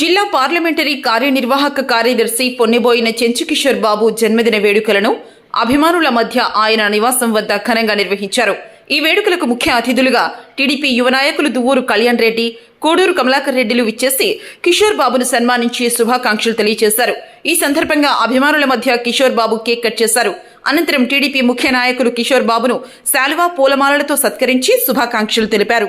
జిల్లా పార్లమెంటరీ కార్యనిర్వాహక కార్యదర్శి పొన్నిబోయిన చెంచుకిషోర్ బాబు జన్మదిన వేడుకలను అభిమానుల మధ్య ఆయన నివాసం వద్ద ఘనంగా నిర్వహించారు. ఈ వేడుకలకు ముఖ్య అతిథులుగా టీడీపీ యువ నాయకులు దువ్వూరు కళ్యాణ్ రెడ్డి కోడూరు కమలాకర్ రెడ్డిలు విచ్చేసి కిషోర్ బాబును సన్మానించి శుభాకాంక్షలు తెలియజేశారు. ఈ సందర్భంగా అభిమానుల మధ్య కిషోర్ బాబు కేక్ కట్ చేశారు. అనంతరం టీడీపీ ముఖ్య నాయకులు కిషోర్ బాబును శాలువా పూలమాలలతో సత్కరించి శుభాకాంక్షలు తెలిపారు.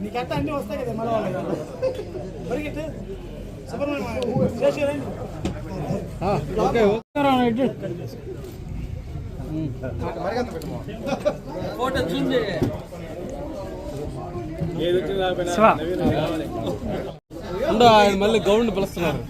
నీకంతా అన్ని వస్తాయి కదా మళ్ళీ వాళ్ళు పరిగెట్టు సుబ్రహ్మణ్యం ఓకే ఓకే ఆయన మళ్ళీ గౌండ్ పిలుస్తున్నారు.